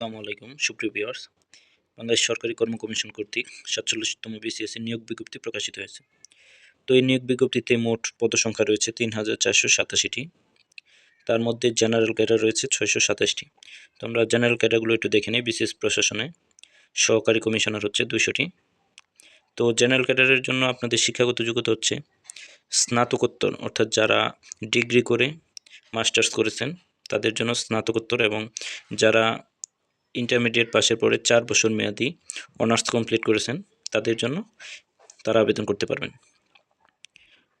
আসসালামু আলাইকুম, সুপ্রিয় ভিউয়ার্স। বাংলাদেশ সরকারি কর্ম কমিশন কর্তৃক সাতচল্লিশতম বিসিএস এর নিয়োগ বিজ্ঞপ্তি প্রকাশিত হয়েছে। তো এই নিয়োগ বিজ্ঞপ্তিতে মোট পদসংখ্যা রয়েছে তিন হাজার চারশো সাতাশিটি। তার মধ্যে জেনারেল ক্যাডার রয়েছে ছয়শো সাতাশটি। তো আমরা জেনারেল ক্যাডারগুলো একটু দেখে নিই, বিসিএস প্রশাসনে সহকারী কমিশনার হচ্ছে দুশোটি তো জেনারেল ক্যাডারের জন্য আপনাদের শিক্ষাগত যোগ্যতা হচ্ছে স্নাতকোত্তর, অর্থাৎ যারা ডিগ্রি করে, মাস্টার্স করেছেন, তাদের জন্য স্নাতকোত্তর এবং যারা ইন্টারমিডিয়েট পাশের পরে চার বছর মেয়াদি অনার্স কমপ্লিট করেছেন, তাদের জন্য তারা আবেদন করতে পারবেন।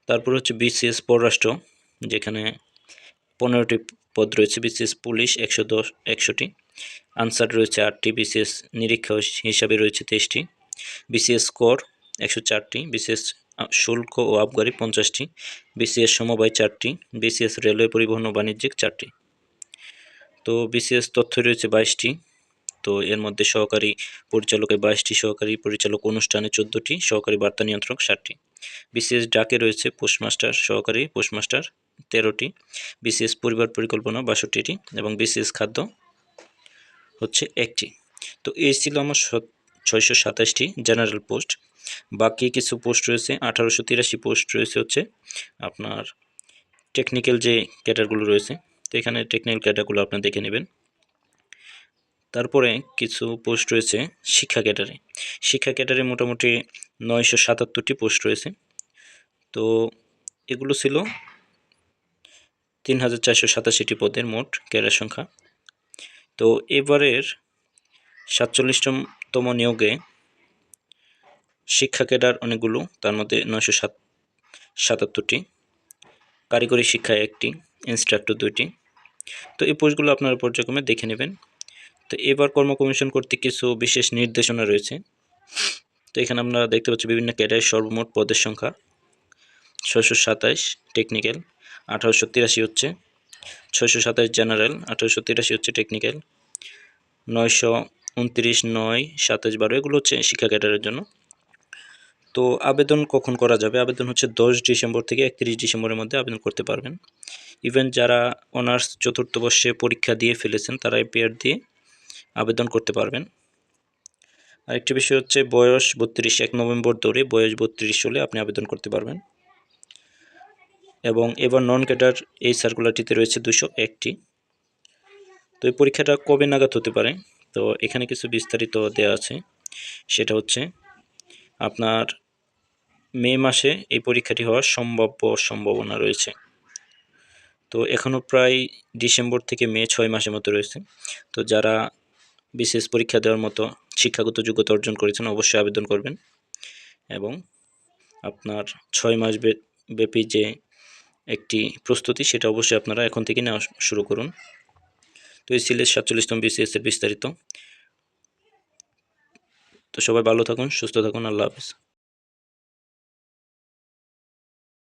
তারপর হচ্ছে বিসিএস পররাষ্ট্র, যেখানে পনেরোটি পদ রয়েছে বিসিএস পুলিশ একশো দশ, একশোটি। আনসার রয়েছে আটটি বিসিএস নিরীক্ষা হিসাবে রয়েছে তেইশটি। বিসিএস কর একশো চারটি বিসিএস শুল্ক ও আবগারি পঞ্চাশটি বিসিএস সমবায় চারটি বিসিএস রেলওয়ে পরিবহন ও বাণিজ্যিক চারটি। তো বিসিএস তথ্য রয়েছে বাইশটি। তো এর মধ্যে সহকারী পরিচালকে বাইশটি সহকারী পরিচালক অনুষ্ঠানে চোদ্দোটি, সহকারী বার্তা নিয়ন্ত্রক ষাটটি। বিসিএস ডাকে রয়েছে পোস্টমাস্টার সহকারী, পোস্টমাস্টার তেরোটি, বিসিএস পরিবার পরিকল্পনা বাষট্টিটি এবং বিসিএস খাদ্য হচ্ছে একটি। তো এই ছিল আমার ছয়শো সাতাশটি জেনারেল পোস্ট। বাকি কিছু পোস্ট রয়েছে, আঠারোশো তিরাশি পোস্ট রয়েছে হচ্ছে আপনার টেকনিক্যাল যে ক্যাটারগুলো রয়েছে, তো এখানে টেকনিক্যাল ক্যাটারগুলো আপনি দেখে নেবেন। তারপরে কিছু পোস্ট রয়েছে শিক্ষা ক্যাটারে শিক্ষা ক্যাটারে মোটামুটি নয়শো সাতাত্তরটি পোস্ট রয়েছে। তো এগুলো ছিল তিন হাজার চারশো সাতাশিটি পদের মোট ক্যাডার সংখ্যা। তো এবারের সাতচল্লিশতম নিয়োগে শিক্ষা ক্যাডার অনেকগুলো, তার মধ্যে নয়শো সাত সাতাত্তরটি কারিগরি শিক্ষায় একটি ইনস্ট্রাক্টর দুইটি। তো এই পোস্টগুলো আপনারা পর্যায়ক্রমে দেখে নেবেন। তো এবার কর্ম কমিশন কর্তৃক কিছু বিশেষ নির্দেশনা রয়েছে। তো এখানে আমরা দেখতে পাচ্ছি বিভিন্ন ক্যাডারের সর্বমোট পদের সংখ্যা। ছয়শো সাতাইশ টেকনিক্যাল আঠারোশো তিরাশি হচ্ছে। ছয়শো সাতাইশ জেনারেল আঠারোশো তিরাশি হচ্ছে টেকনিক্যাল নয়শো উনত্রিশ, নয় সাতাশ বারো, এগুলো হচ্ছে শিক্ষা ক্যাডারের জন্য। তো আবেদন কখন করা যাবে? আবেদন হচ্ছে দশ ডিসেম্বর থেকে একত্রিশ ডিসেম্বরের মধ্যে আবেদন করতে পারবেন। ইভেন যারা অনার্স চতুর্থ বর্ষে পরীক্ষা দিয়ে ফেলেছেন, তারা এপিআর দিয়ে আবেদন করতে পারবেন। আরেকটি বিষয় হচ্ছে বয়স বত্রিশ, এক নভেম্বর ধরে বয়স বত্রিশ হলে আপনি আবেদন করতে পারবেন। এবং এবার নন ক্যাডার এই সার্কুলারটিতে রয়েছে দুশো একটি। তো এই পরীক্ষাটা কবে নাগাদ হতে পারে? তো এখানে কিছু বিস্তারিত দেওয়া আছে। সেটা হচ্ছে আপনার মে মাসে এই পরীক্ষাটি হওয়ার সম্ভাব্য সম্ভাবনা রয়েছে। তো এখনও প্রায় ডিসেম্বর থেকে মে ছয় মাসের মতো রয়েছে। তো যারা বিশেষ পরীক্ষা দেওয়ার মতো শিক্ষাগত যোগ্যতা অর্জন করেছেন, অবশ্যই আবেদন করবেন। এবং আপনার ছয় মাস ব্যাপী যে একটি প্রস্তুতি, সেটা অবশ্যই আপনারা এখন থেকে নেওয়া শুরু করুন। তো এই সিলেট সাতচল্লিশতম বিসিএসের বিস্তারিত। তো সবাই ভালো থাকুন, সুস্থ থাকুন, আল্লাহ হাফিজ।